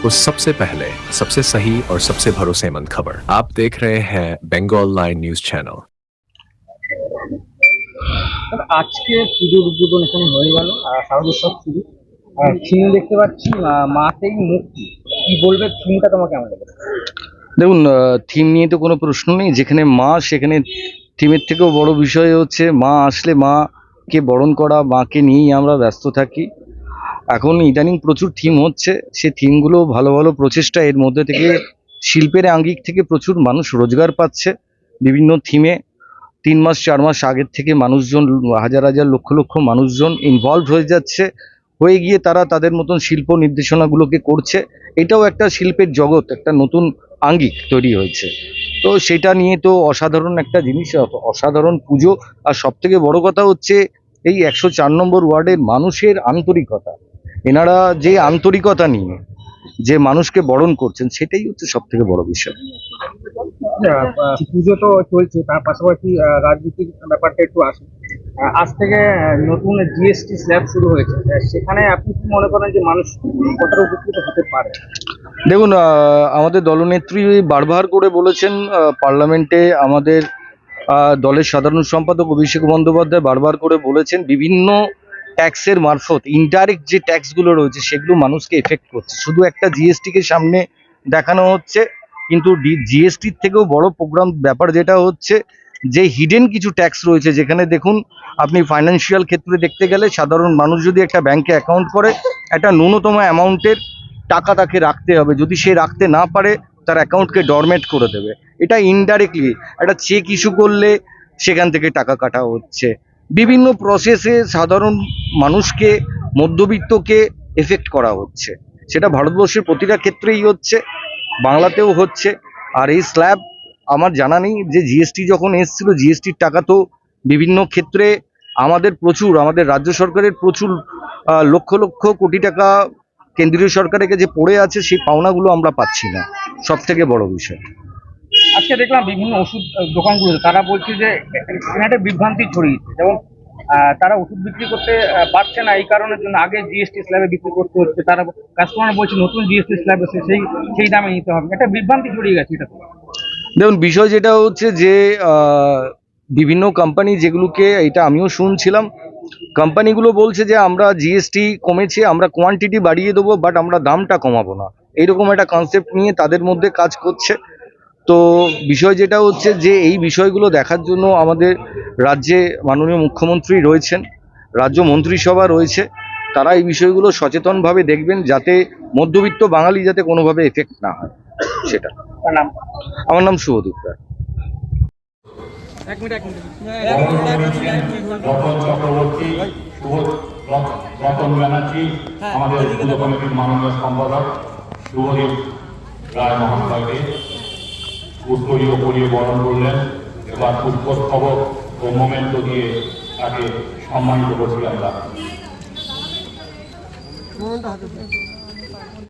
आपको सबसे पहले सबसे सही और सबसे भरोसेमंद खबर आप देख रहे हैं बंगाल लाइन न्यूज चैनल তবে আজকে পুজোর উদ্বোধন এখানে হয়ে গেল শারদোৎসব শুরু থিম দেখতে পাচ্ছি আহ, মাতেই মুক্তি কি বলবে থিমটা তোমার কেমন লেগেছে দেখুন থিম নিয়ে তো কোনো প্রশ্ন নেই যেখানে মা সেখানে থিমের থেকেও বড় বিষয় হচ্ছে মা আসলে মাকে বরণ করা মাকে নিয়েই আমরা ব্যস্ত থাকি এখন ইদানিং প্রচুর থিম হচ্ছে। সে থিমগুলো ভালো ভালো প্রচেষ্টা, এর মধ্যে থেকে শিল্পের আঙ্গিক থেকে প্রচুর মানুষ রোজগার পাচ্ছে। বিভিন্ন থিমে তিন মাস, চার মাস আগের থেকে মানুষজন, হাজার হাজার, লক্ষ লক্ষ মানুষজন ইনভলভ হয়ে যাচ্ছে। হয়ে গিয়ে তারা তাদের মতন শিল্প নির্দেশনাগুলোকে করছে। এটাও একটা শিল্পের জগৎ, একটা নতুন আঙ্গিক তৈরি হয়েছে। তো সেটা নিয়ে তো অসাধারণ একটা জিনিস, অসাধারণ পুজো। আর সব থেকে বড় কথা হচ্ছে, এই একশো চার নম্বর ওয়ার্ডের মানুষের আন্তরিকতা। এনারা যে আন্তরিকতা নিয়ে যে মানুষকে বরণ করছেন সেটাই হচ্ছে সব থেকে বড় বিষয়। আহ, পুজো তো চলছে তার পাশাপাশি রাজনীতির ব্যাপারটা একটু আসে আজ থেকে নতুন জিএসটি স্ল্যাব শুরু হয়েছে। সেখানে আপনি কি মনে করেন যে মানুষ কতটা উপকৃত হতে পারে? দেখুন আমাদের দলনেত্রী বারবার করে বলেছেন পার্লামেন্টে আমাদের দলের সাধারণ সম্পাদক অভিষেক বন্দ্যোপাধ্যায় বারবার করে বলেছেন বিভিন্ন ট্যাক্সের মারফত ইনডাইরেক্ট যে ট্যাক্সগুলো রয়েছে, সেগুলো মানুষকে এফেক্ট করছে। শুধু একটা জিএসটিকে সামনে দেখানো হচ্ছে, কিন্তু জিএসটির থেকেও বড় প্রোগ্রাম ব্যাপার যেটা হচ্ছে, যে হিডেন কিছু ট্যাক্স রয়েছে, যেখানে দেখুন, আপনি ফাইন্যান্সিয়াল ক্ষেত্রে দেখতে গেলে সাধারণ মানুষ যদি একটা ব্যাংকে অ্যাকাউন্ট করে, একটা ন্যূনতম অ্যামাউন্টের টাকা তাকে রাখতে হবে। যদি সে রাখতে না পারে, তার অ্যাকাউন্টকে ডরমেট করে দেবে। এটা ইনডাইরেক্টলি একটা চেক ইস্যু করলে সেখান থেকে টাকা কাটা হচ্ছে। বিভিন্ন প্রসেসে সাধারণ মানুষকে, মধ্যবিত্তকে এফেক্ট করা হচ্ছে। সেটা ভারতবর্ষের প্রতিটা ক্ষেত্রেই হচ্ছে, বাংলাতেও হচ্ছে। আর এই স্ল্যাব আমার জানা নেই যে জিএসটি যখন এসেছিল জিএসটির টাকা তো বিভিন্ন ক্ষেত্রে আমাদের প্রচুর, আমাদের রাজ্য সরকারের প্রচুর লক্ষ লক্ষ কোটি টাকা কেন্দ্রীয় সরকারের কাছে পড়ে আছে, সেই পাওনাগুলো আমরা পাচ্ছি না। সব থেকে বড় বিষয়। আজকে দেখলাম বিভিন্ন ওষুধ দোকানগুলো তারা বলছে যে একটা বিভ্রান্তি ছড়িয়েছে যেমন তারা ওষুধ বিক্রি করতে পারছে না। এই কারণের জন্য আগে জিএসটি স্ল্যাবে বিক্রি করতে হচ্ছে। তারা কাস্টমার বলছে, নতুন জিএসটি স্ল্যাব সেই সেই দামে নিতে হবে। একটা বিভ্রান্তি ছড়িয়ে গেছে এটা দেখুন, বিষয় যেটা হচ্ছে যে বিভিন্ন কোম্পানি যেগুলোকে, এটা আমিও শুনছিলাম কোম্পানিগুলো বলছে যে, আমরা জিএসটি কমেছে, আমরা কোয়ান্টিটি বাড়িয়ে দেবো বাট আমরা দামটা কমাবো না। এইরকম একটা কনসেপ্ট নিয়ে তাদের মধ্যে কাজ করছে। তো বিষয় যেটা হচ্ছে যে, এই বিষয়গুলো দেখার জন্য আমাদের রাজ্যে মাননীয় মুখ্যমন্ত্রী রয়েছেন রাজ্য মন্ত্রিসভা রয়েছে তারা এই বিষয়গুলো সচেতনভাবে দেখবেন যাতে মধ্যবিত্ত বাঙালি যাতে কোনোভাবে এফেক্ট না হয় সেটা। আমার নাম শুভদীপ রায় এক মিনিট এক মিনিট। রতন চক্রবর্তী শুভ রত- রতন ব্যানার্জি আমাদের পুজো কমিটির মাননীয় সম্পাদক শুভদীপ রায় মহাশয়কে পুষ্পরীয় করিয়ে বরণ করলেন। এবার পুষ্পস্তবক ও মোমেন্টো দিয়ে তাকে সম্মানিত করছি আমরা